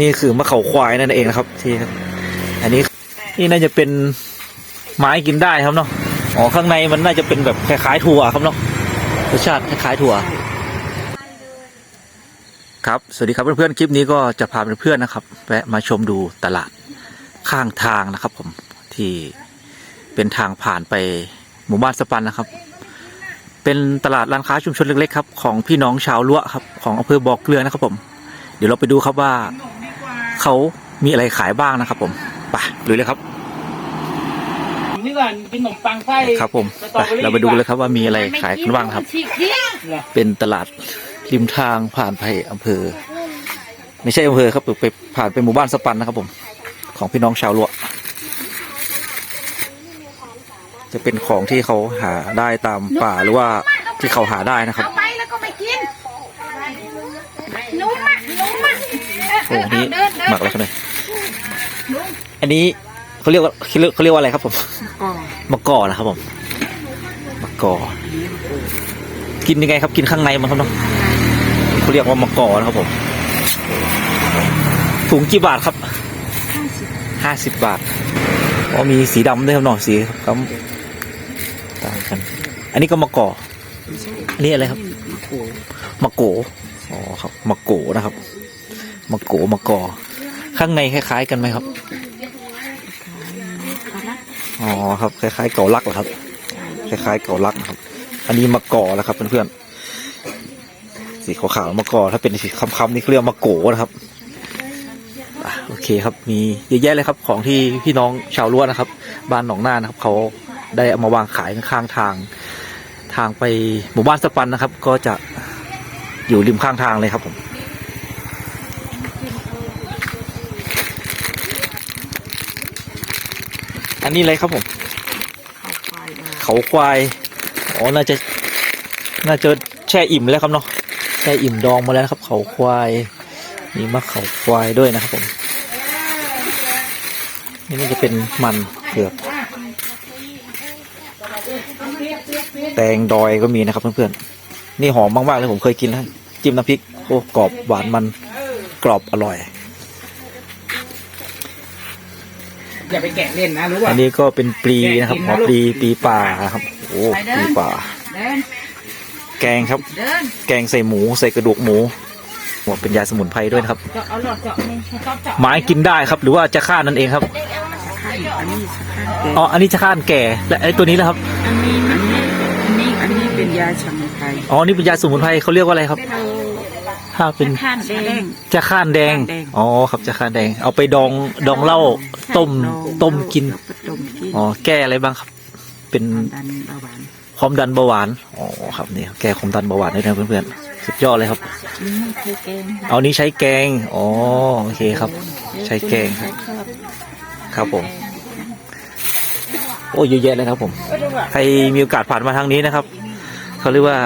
นี่คือมะเขาควายนั่นเองนะครับ ที่ครับอันนี้นี่น่าจะเป็นไม้กินได้ครับเนาะอ๋อข้างในมันน่าจะเป็นแบบคล้ายๆถั่วครับเนาะรสชาติคล้ายๆถั่ว ครับสวัสดีครับเพื่อนๆคลิปนี้ก็จะพาเพื่อนๆนะครับแวะมาชมดูตลาดข้างทางนะครับ ผมที่เป็นทางผ่านไปหมู่บ้านสปันนะครับ เป็นตลาดร้านค้าชุมชนเล็กๆครับของพี่น้องชาวล้วครับของอำเภอบอกเกลือนะครับผม เดี๋ยวเราไปดูครับว่า เขามีอะไรขายบ้างนะครับผมไปดูเลยครับนี่ก่อนกินขนมปังไส้ครับผมไปเราไปดูเลยครับว่ามีอะไรขายกันบ้างครับ เป็นตลาดริมทางผ่านไปอำเภอ ไม่ใช่อำเภอครับไปผ่านไปหมู่บ้านสปันนะครับ ผม ของพี่น้องชาวล้วจะเป็นของที่เขาหาได้ตามป่าหรือว่าที่เขาหาได้นะครับ เอาไปแล้วก็ไม่กินนุ่มอะนุ่มอะ โอ้นี่เดินเดินหมักอะไรครับเนี่ยอันนี้เขาเรียกว่าเขาเรียกเขาเรียกว่าอะไรครับผมมะกอนะครับผมมะกอกินยังไงครับกินข้างในมันครับเนาะเขาเรียกว่ามะกอนะครับผมถุงกี่บาทครับห้าสิบบาทอ๋อมีสีดำด้วยครับเนาะสีครับต่างกัน อันนี้ก็มะกออันนี้อะไรครับมะโกอ๋อครับมะโกนะครับ มะโกมะกอ ข้างในคล้าย ๆ กันไหมครับ อ๋อครับคล้ายๆ เก่าลักเหรอครับ คล้ายๆ เก่าลักนะครับ อันนี้มะกอแล้วครับเพื่อนๆ สีขาวๆมะกอถ้าเป็นสีคำๆนี่เขาเรียกมะโกนะครับโอเคครับมีเยอะแยะเลยครับของที่พี่น้องชาวล้วนนะครับ บ้านหนองนานะครับเขาได้เอามาวางขายข้างทาง ทางไปหมู่บ้านสปันนะครับ ก็จะอยู่ริมข้างทางเลยครับผม อันนี้อะไรครับผมเขาควาย อ๋อ น่าจะ น่าจะแช่อิ่มแล้วครับเนาะ แช่อิ่มดองมาแล้วนะครับ เขาควาย มีมะเขาควายด้วยนะครับผม นี่น่าจะเป็นมันเผือก แตงดอยก็มีนะครับเพื่อนๆ นี่หอมมากๆเลยผมเคยกินแล้วจิ้มน้ำพริก โอ้ กรอบหวานมัน กรอบอร่อย อย่าไปแกะเล่นนะรู้ป่ะอันนี้ก็เป็นปลีนะครับหอมปลีปลีป่าครับ โอ้ปลีป่า เดิน แกงครับ เดิน แกงใส่หมูใส่กระดูกหมูหมดเป็นยาสมุนไพรด้วยนะครับ เจาะเอาหลอดเจาะนี่ให้เขาเจาะไม้กินได้ครับ หรือว่าจะฆ่านั่นเองครับ อันนี้สกัดแก่อ๋อ อันนี้จะฆ่าแก่ และไอ้ตัวนี้นะครับอันนี้อันนี้อันนี้อันนี้เป็นยาสมุนไพร อ๋อ นี่เป็นยาสมุนไพรเขาเรียกว่าอะไรครับ ถ้าเป็นข้านแดง จะข้านแดง จะข้านแดง อ๋อครับจะข้านแดง เอาไปดองดองเหล้าต้มต้มกินแล้วก็ต้มกินอ๋อแก้อะไรบ้างครับ เป็นดันเบาหวานความดันเบาหวาน อ๋อครับนี่แก้ความดันเบาหวานด้วยนะเพื่อนๆ สุดยอดเลยครับ นี่ไม่เคยแกงเอานี้ใช้แกง อ๋อโอเคครับ ใช้แกงครับ ชอบครับผม โอ้เยอะแยะเลยครับผม ใครมีโอกาสผ่านมาทางนี้นะครับ เขาเรียกว่า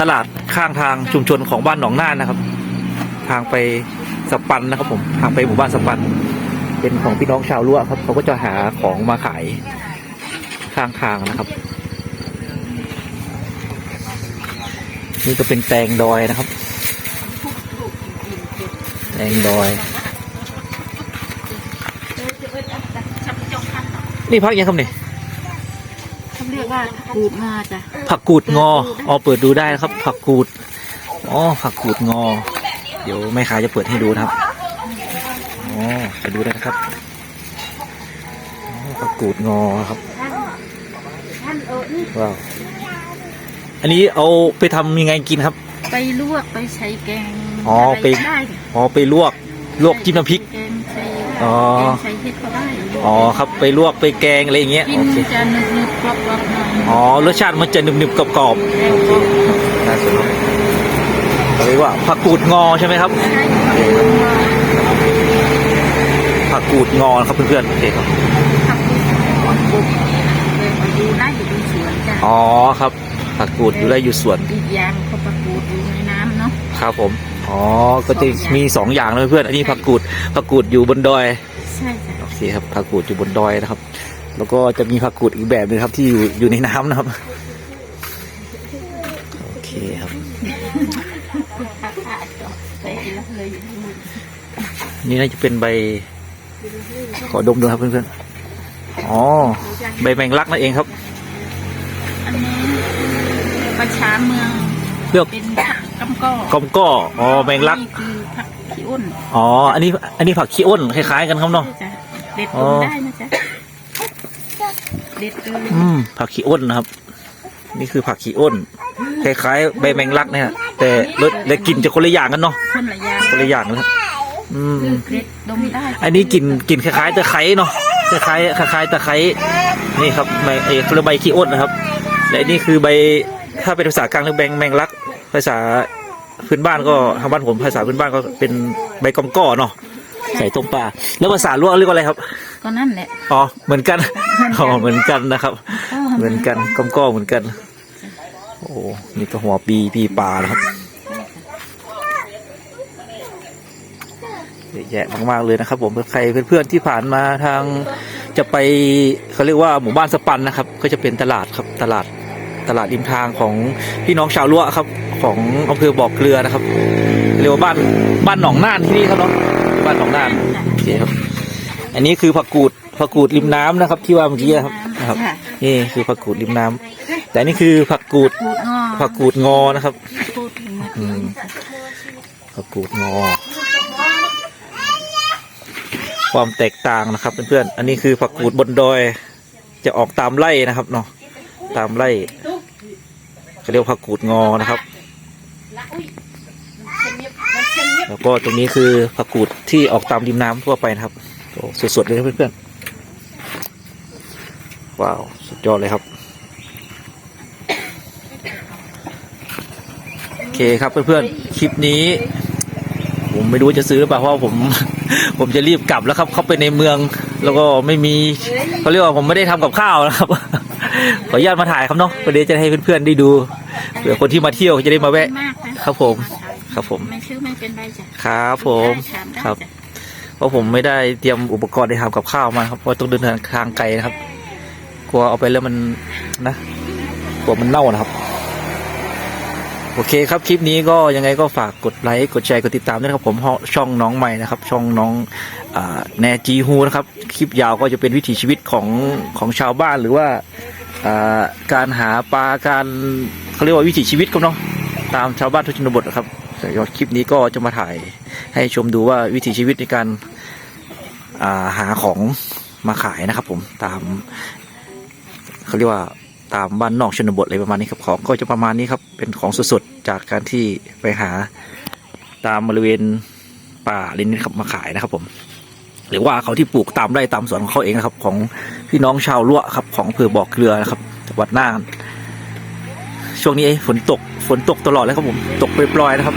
ตลาดข้างทางชุมชนของบ้านหนองน่านนะครับ ทางไปสปันนะครับ ผมทางไปหมู่บ้านสปัน เป็นของพี่น้องชาวล้วครับ เขาก็จะหาของมาขายข้างทางนะครับ นี่ก็เป็นแตงดอยนะครับ แตงดอย นี่พักยังครับเนี่ย เขาเรียกว่ากูดมาจ้ะผักกูดงออ๋อเปิดดูได้นะครับ ผักกูดอ๋อผักกูดงอ เดี๋ยวแม่ค้าจะเปิดให้ดูนะครับอ๋อไปดูได้นะครับอ๋อผักกูดงอครับว้าวอันนี้เอาไปทำยังไงกินครับ ไปลวกไปใช้แกงอ๋อไปะรก็ได้จ้ะอ๋อไปลวกลวกจิ้มน้ำพริกแกงใส่อ๋อแกงใส่เห็ดก็ได้ อ๋อครับไปลวกไปแกงอะไรอย่างเงี้ยกินโอเคจะนึบๆกรอบๆหน่อยอ๋อรสชาติมันจะหนึบๆกรอบแล้วก็ๆน่าสนใจเขาเรียกว่าผักกูดงอใช่ไหมครับใช้ผักกูดงอนะครับเพื่อนๆโอเคครับผักกูดบุกเลยมาดูได้อยู่ในสวนจ้ะอ๋อครับผักกูดอยู่ได้อยู่สวนอีกอย่างเขาผักกูดอยู่ในน้ำเนาะครับผมอ๋อก็จะมีสองอย่างเลยเพื่อนอันนี้ผักกูดผักกูดอยู่บนดอยใช่จ้ะโอ เคครับผักกูดอยู่บนดอยนะครับ แล้วก็จะมีผักกูดอีกแบบหนึงครับที่อยู่อยู่ในน้ำนะครับ โอเคครับใส่แล้วเลยนี่น่าจะเป็นใบ ขอดมดูครับเพื่อนๆ อ๋อ ใบแมงลักนั่นเองครับ อันนี้ประชาเมืองเลือกเป็นผักกำก้อกอมก้อ อ๋อ แมงลักนี่คือผักขี้อ้น อ๋อ อันนี้ อันนี้ผักขี้อ้นคล้ายๆกันครับเนาะจ้ะ เด็ดอ๋ดูอได้นะจ๊ะเด็ดดูอืมผักขี้อ้นนะครับ นี่คือผักขี้อ้นคล้ายๆใบแมงลักเนี่ย แต่รสและกลิ่นจะคนละอย่างกันเนาะคนละอย่างคนละอย่างนะครับอืมเด็ดดมได้อันนี้กลิ่นกลิ่นคล้ายๆตะไคร้เนาะคล้ายๆคล้ายๆตะไคร้นี่ครับใบเอกเรียกใบขี้อ้นนะครับและนี่คือใบถ้าเป็นภาษากลางเรียกแมงแมงลัก ภาษาพื้นบ้านก็ทางบ้านผมภาษาพื้นบ้านก็เป็นใบกอมก้อเนาะ ใส่ต้มปลาแล้วภาษาลวกเรียกว่าอะไรครับ ก็นั่นแหละอ๋อเหมือนกันอ๋อเหมือนกันนะครับ เหมือนกันกอมก้อเหมือนกัน โอ้นี่ก็หัวปีปีปลานะครับเยอะแยะมากๆเลยนะครับ ผมใครเพื่อนๆที่ผ่านมาทางจะไปเขาเรียกว่าหมู่บ้านสปันนะครับ ก็จะเป็นตลาดครับตลาดตลาดริมทางของพี่น้องชาวล้วครับ ของอำเภอบ่อเกลือนะครับเรียกว่าบ้านบ้านหนองน่านที่นี่ครับเนาะ บ้านหนองน่านโอเคครับ อันนี้คือผักกูดผักกูดริมน้ำนะครับ ที่ว่าเมื่อกี้ครับนะครับค่ะนี่คือผักกูดริมน้ำแต่อันนี่คือผักกูดกูดงอผักกูดงอนะครับกูดถึงมาอืมผักกูดงอ ความแตกต่างนะครับเพื่อนๆอันนี้คือผักกูดบนดอยจะออกตามไร่นะครับเนาะตามไร่เขาเรียกว่าผักกูดงอนะครับ แล้วก็ตรงนี้คือผักกูดที่ออกตามริมน้ำทั่วไปนะครับโอ้สดๆเลยนะเพื่อนๆว้าว สุดยอดเลยครับโอเคครับเพื่อนๆคลิปนี้ ผมไม่รู้ว่าจะซื้อหรือเปล่าเพราะว่าผมผมจะรีบกลับแล้วครับ เข้าไปในเมือง แล้วก็ไม่มีเขาเรียกว่าผมไม่ได้ทำกับข้าวนะครับ ขออนุญาตมาถ่ายครับเนาะประเดี๋ยวจะให้เพื่อนๆได้ดูเผื่อคนที่มาเที่ยวจะได้มาแวะมากนะครับผม ครับผม ไม่ชื่อไม่เป็นไรจ้ะครับผมได้ถามได้ครับ จ้ะเพราะผมไม่ได้เตรียมอุปกรณ์ในทำกับข้าวมาครับเพราะต้องเดินทางไกลนะครับ กลัวเอาไปแล้วมันนะกลัวมันเน่านะครับ โอเคครับคลิปนี้ก็ยังไงก็ฝากกดไลค์กดแชร์กดติดตามด้วยนะครับ ผมช่องน้องใหม่นะครับ ช่องน้องอ่าแนจีฮูนะครับ คลิปยาวก็จะเป็นวิถีชีวิตของของชาวบ้านหรือว่าอ่าการหาปลาการเขาเรียกว่าวิถีชีวิตครับเนาะตามชาวบ้านทุกชนบทนะครับ แต่คลิปนี้ก็จะมาถ่ายให้ชมดูว่าวิถีชีวิตในการาหาของมาขายนะครับ ผมตามเขาเรียกว่าตามบ้านนอกชนบทอะไรประมาณนี้ครับของก็จะประมาณนี้ครับเป็นของสดๆจากการที่ไปหาตามบริเวณป่าลินนี่ครับมาขายนะครับ ผม หรือว่าเขาที่ปลูกตามไร่ตามสวนของเขาเองนะครับ ของพี่น้องชาวล้วครับ ของอำเภอบ่อเกลือนะครับจังหวัดน่านช่วงนี้ฝนตก ฝนตกตลอดเลยครับผมตกปล่อยๆนะครับ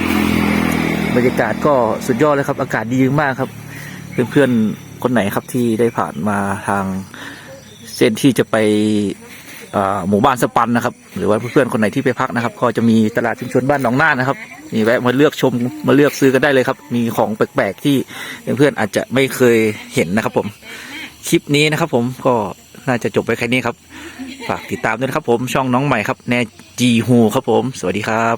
บรรยากาศก็สุดยอดเลยครับ อากาศดีมากครับ เพื่อนๆคนไหนครับที่ได้ผ่านมาทางเส้นที่จะไปหมู่บ้านสปันนะครับ หรือว่าเพื่อนๆคนไหนที่ไปพักนะครับ ก็จะมีตลาดชุมชนบ้านหนองนานนะครับนี่แวะมาเลือกชมมาเลือกซื้อกันได้เลยครับ มีของแปลกๆที่เพื่อนๆอาจจะไม่เคยเห็นนะครับ ผมคลิปนี้นะครับ ผมก็น่าจะจบไปแค่นี้ครับ ฝากติดตามด้วยนะครับ ผมช่องน้องใหม่ครับแน จีฮูครับผม สวัสดีครับ